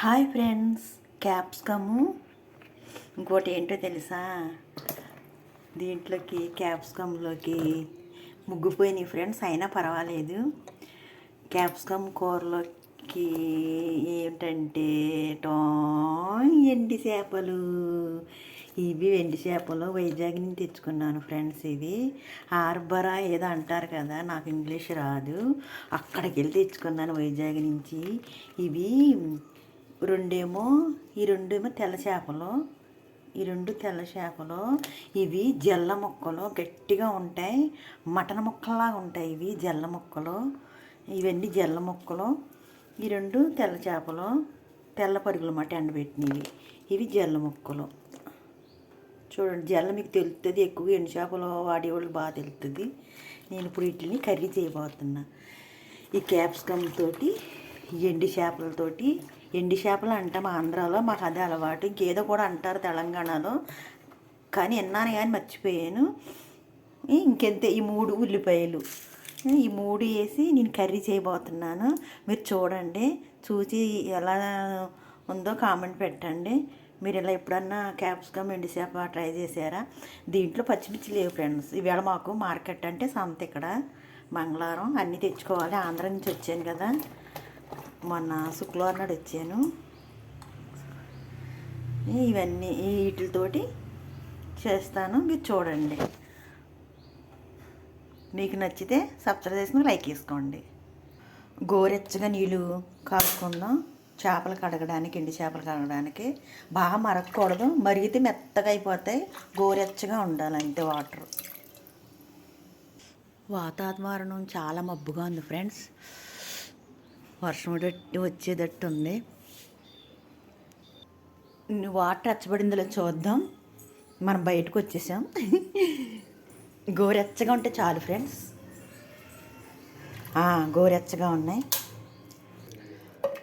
Hi friends capsicum. ఇంకోటి ఏంటో తెలుసా? దీంట్లోకి క్యాప్సికంలోకి ముగ్గిపోయినాయి ఫ్రెండ్స్ అయినా పర్వాలేదు. క్యాప్సికమ్ కూరలోకి ఏంటంటే టో ఎండి చేపలు. ఇవి వెండి చేపలు వైజాగ్ నుంచి తెచ్చుకున్నాను ఫ్రెండ్స్ ఇది హార్బరా ఏదో అంటారు కదా నాకు ఇంగ్లీష్ రాదు. అక్కడికి వెళ్ళి తెచ్చుకున్నాను వైజాగ్ నుంచి. ఇవి రెండేమో ఈ రెండేమో తెల్ల చేపలు ఈ రెండు తెల్ల చేపలు ఇవి జల్ల ముక్కలు గట్టిగా ఉంటాయి మటన్ ముక్కల్లాగా ఉంటాయి ఇవి జల్ల ముక్కలు ఇవన్నీ జల్ల ముక్కలు ఈ రెండు తెల్ల చేపలు తెల్ల పరుగులు మాట ఎండబెట్టినవి ఇవి జల్ల ముక్కలు. చూడండి జల్ల మీకు తెలుస్తుంది ఎక్కువ ఎండు చేపలు వాడేవాళ్ళు బాగా తెలుస్తుంది నేను ఇప్పుడు వీటిని కర్రీ చేయబోతున్నా. ఈ క్యాప్సికమ్ తోటి ఎండు ఎండి చేపలతోటి ఎండి చేపలు అంటాం ఆంధ్రాలో మాకు అదే అలవాటు. ఇంకేదో కూడా అంటారు తెలంగాణలో. కానీ విన్నాను కానీ మర్చిపోయాను. ఇంకెంతే ఈ మూడు ఉల్లిపాయలు. ఈ మూడు వేసి నేను కర్రీ చేయబోతున్నాను. మీరు చూడండి చూసి ఎలా ఉందో కామెంట్ పెట్టండి. మీరు ఇలా ఎప్పుడన్నా క్యాప్సికమ్ ఎండి చేప ట్రై చేశారా? దీంట్లో పచ్చిమిర్చి లేవు ఫ్రెండ్స్. ఈవేళ మాకు మార్కెట్ అంటే సంత ఇక్కడ. మంగళవారం అన్నీ తెచ్చుకోవాలి. ఆంధ్ర నుంచి వచ్చాను కదా. మొన్న శుక్రవారం నాడు వచ్చాను. ఇవన్నీ వీటితోటి చేస్తాను. మీరు చూడండి. మీకు నచ్చితే సబ్స్క్రైబ్ చేసుకుని లైక్ చేసుకోండి. గోరెచ్చగా నీళ్ళు కాసుకుందాం చేపలు కడగడానికి ఎండి చేపలు కడగడానికి బాగా మరగకూడదు. మరిగితే మెత్తగా అయిపోతాయి. గోరెచ్చగా ఉండాలి అంతే వాటర్. వాతావరణం చాలా మబ్బుగా ఉంది ఫ్రెండ్స్. వర్షం వచ్చి- వచ్చేటట్టు ఉంది. వాటర్ అచ్చబడిందిలో చూద్దాం. మనం బయటకు వచ్చేసాం. గోరెచ్చగా ఉంటే చాలు ఫ్రెండ్స్. గోరెచ్చగా ఉన్నాయి.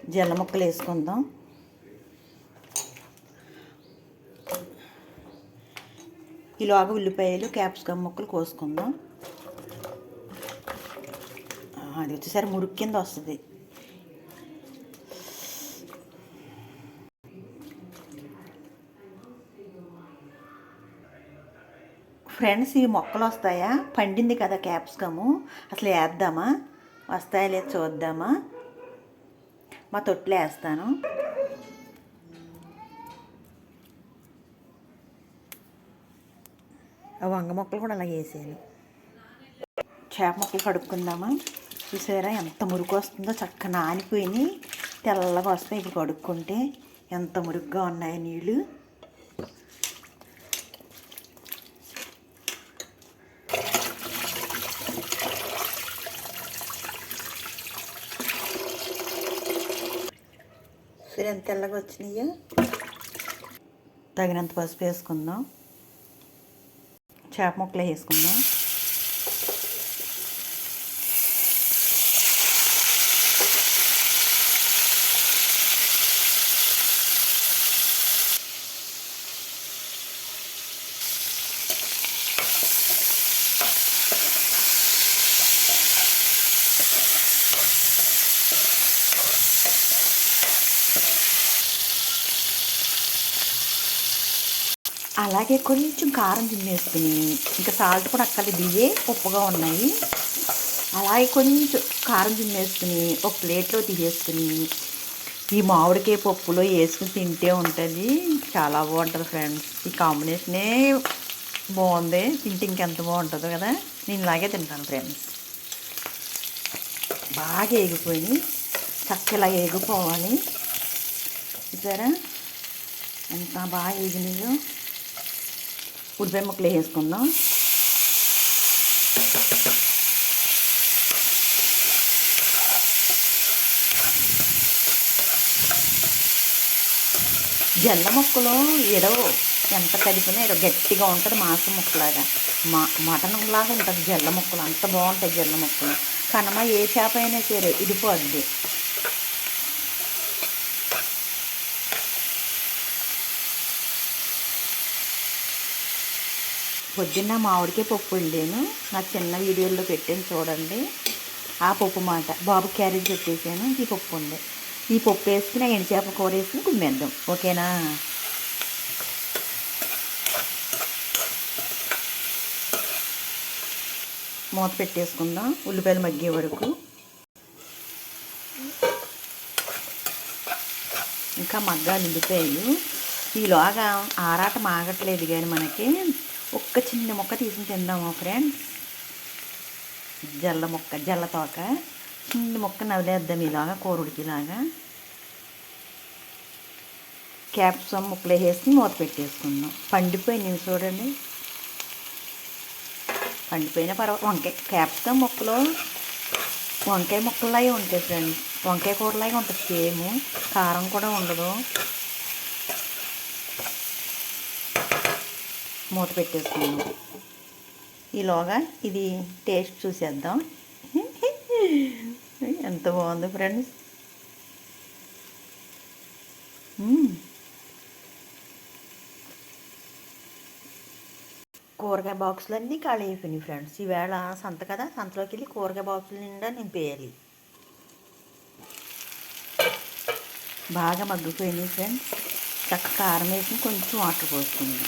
జల్ల ముక్కలు వేసుకుందాం. ఈలోగా ఉల్లిపాయలు క్యాప్సికమ్ ముక్కలు కోసుకుందాం. అది వచ్చేసరి మురుగు కింద వస్తుంది. ఫ్రెండ్స్ ఈ మొక్కలు వస్తాయా పండింది కదా క్యాప్సికము. అసలు వేద్దామా? వస్తాయా లేదు చూద్దామా? మా తొట్లో వేస్తాను. ఆ వంగ మొక్కలు కూడా అలా వేసాను చేప మొక్కలు కడుక్కుందామా? చూసారా ఎంత మురుకు వస్తుందో? చక్కగా నానిపోయి తెల్లగా వస్తాయి ఇప్పుడు కడుక్కుంటే. ఎంత మురుగ్గా ఉన్నాయి నీళ్ళు సరే ఎంత తెల్లగా వచ్చినాయో? తగినంత పసుపు వేసుకుందాం. చేప ముక్కలు వేసుకుందాం. అలాగే కొంచెం కారం తినేసుకుని ఇంకా సాల్ట్ కూడా అక్కడ దిగే ఉప్పుగా ఉన్నాయి. అలాగే కొంచెం కారం తినేసుకుని ఒక ప్లేట్లో తీసేసుకుని ఈ మామిడికాయ పప్పులో వేసుకుని తింటే ఉంటుంది. చాలా బాగుంటుంది ఫ్రెండ్స్. ఈ కాంబినేషనే బాగుంది. తింటే ఇంకెంత బాగుంటుందో కదా. నేను ఇలాగే తింటాను ఫ్రెండ్స్. బాగా ఎగిపోయి చక్కలా ఎగిపోవాలి చూసారా? ఎంత బాగా ఎగినాయో ఉల్లిపాయ ముక్కలు వేసుకుందాం జల్ల ముక్కలు ఎడవు ఎంత కలిపినా ఎడవ గట్టిగా ఉంటుంది మాంసం ముక్కలాగా. మా మటన్ లాగా ఉంటుంది జల్ల ముక్కలు అంత బాగుంటాయి జల్ల ముక్కలు. కనమ ఏ చేప అయినా సరే ఇడిపోద్ది పొద్దున్న మామిడికే పప్పు వండాను. నా చిన్న వీడియోలో పెట్టాను చూడండి. ఆ పప్పు మాట. బాబు క్యారేజ్ పెట్టేసాను ఈ పప్పు ఉంది ఈ పప్పు వేసుకుని ఎండు చేపల కూర వేసుకుని కుమ్మేద్దాం. ఓకేనా? మూత పెట్టేసుకుందాం. ఉల్లిపాయలు మగ్గే వరకు. ఇంకా మగ్గాలు ఉల్లిపాయలు. ఈలోగా ఆరాటం ఆగట్లేదు కానీ మనకి ఒక్క చిన్న మొక్క తీసి తిందాము ఫ్రెండ్స్ జల్ల మొక్క జల్ల తోక. చిన్న మొక్క నవలేద్దాం ఇలాగా కూరుడికిలాగా. క్యాప్సమ్ ముక్కలు వేసి మూత పెట్టేసుకుందాం. పండిపోయినవి చూడండి. పండిపోయిన పర్వాలేదు వంకాయ క్యాప్సమ్ ముక్కలు. వంకాయ ముక్కలాగే ఉంటాయి ఫ్రెండ్స్ వంకాయ కూరలాగే ఉంటుంది సేమ్. కారం కూడా ఉండదు. మూత పెట్టేసుకున్నాం ఈలోగా ఇది టేస్ట్ చూసేద్దాం. ఎంత బాగుంది ఫ్రెండ్స్. కూరగాయ బాక్సులు అన్నీ ఖాళీ అయిపోయినాయి ఫ్రెండ్స్. ఈవేళ సంత కదా సంతలోకి వెళ్ళి కూరగాయ బాక్సుల నిండా నింపేయాలి బాగా మగ్గిపోయినాయి ఫ్రెండ్స్. చక్క కారం వేసి కొంచెం వాటర్ పోసుకుంది.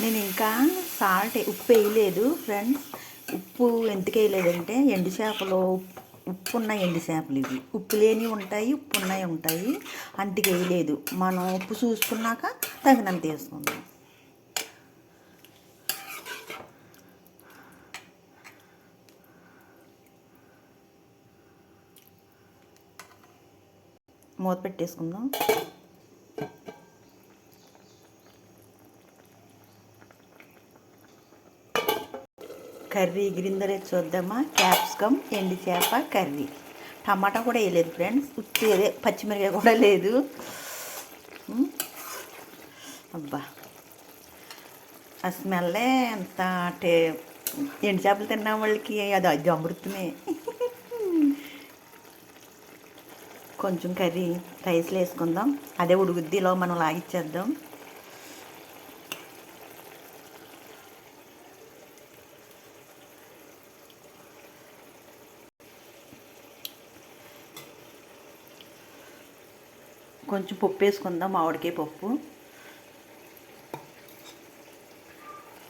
నేను ఇంకా సాల్ట్ ఉప్పు వేయలేదు ఫ్రెండ్స్. ఉప్పు ఎందుకు వేయలేదంటే ఎండు చేపలు ఉప్పు ఉన్న ఎండు చేపలు ఇవి. ఉప్పు లేని ఉంటాయి ఉప్పు ఉన్నాయి ఉంటాయి. అందుకు వేయలేదు. మనం ఉప్పు చూసుకున్నాక తగినంత వేసుకుందాం. మూత పెట్టేసుకుందాం. కర్రీ గ్రిందరే చూద్దామా? క్యాప్సికమ్ ఎండి చేప కర్రీ. టమాటా కూడా వేయలేదు ఫ్రెండ్స్. ఉత్తి అదే పచ్చిమిరకాయ కూడా లేదు. అబ్బా. ఆ స్మెల్లే ఎంత అంటే ఎండు చేపలు తిన్న వాళ్ళకి. అది అది అమృతమే. కొంచెం కర్రీ రైస్లో వేసుకుందాం. అదే ఉడుగుద్దిలో మనం లాగిచ్చేద్దాం. కొంచెం పప్పు వేసుకుందాం మామిడికాయ పప్పు.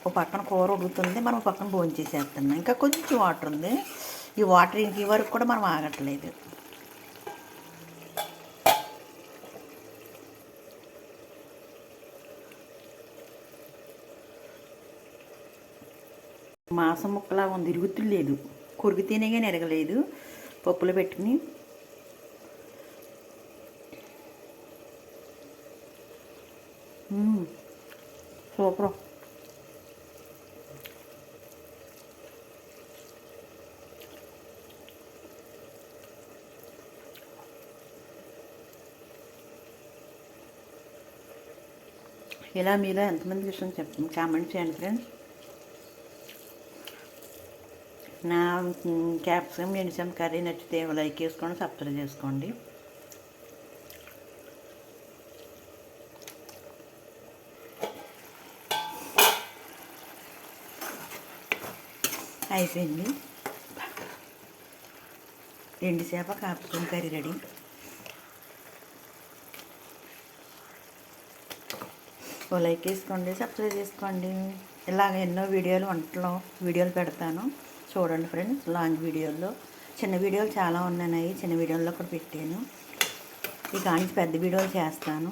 ఒక పక్కన కూర ఉడుకుతుంది మనం పక్కన భోజనం చేసేస్తున్నాం. ఇంకా కొంచెం వాటర్ ఉంది. ఈ వాటర్ ఇంక వరకు కూడా మనం ఆగట్లేదు. మాసం ముక్కలా ఉంది ఇరుగుతులేదు. కొరిగితేనే కానీ ఎరగలేదు. పప్పులో పెట్టుకుని సూపర్ ఇలా మీలో ఎంతమంది ఇష్టం చెప్తాను కామెంట్ చేయండి ఫ్రెండ్స్ నా క్యాప్సికమ్ ఎండిసం కర్రీ నచ్చితే లైక్ చేసుకోండి సబ్స్క్రైబ్ చేసుకోండి. అయిపోయింది. ఎండి చేప కాపుకొని కర్రీ రెడీ. ఓ లైక్ వేసుకోండి సబ్స్క్రైబ్ చేసుకోండి. ఇలాగ ఎన్నో వీడియోలు వంటలో వీడియోలు పెడతాను. చూడండి ఫ్రెండ్స్ లాంగ్ వీడియోల్లో. చిన్న వీడియోలు చాలా ఉన్నాయి చిన్న వీడియోల్లో కూడా పెట్టాను. ఇక నుంచి పెద్ద వీడియోలు చేస్తాను.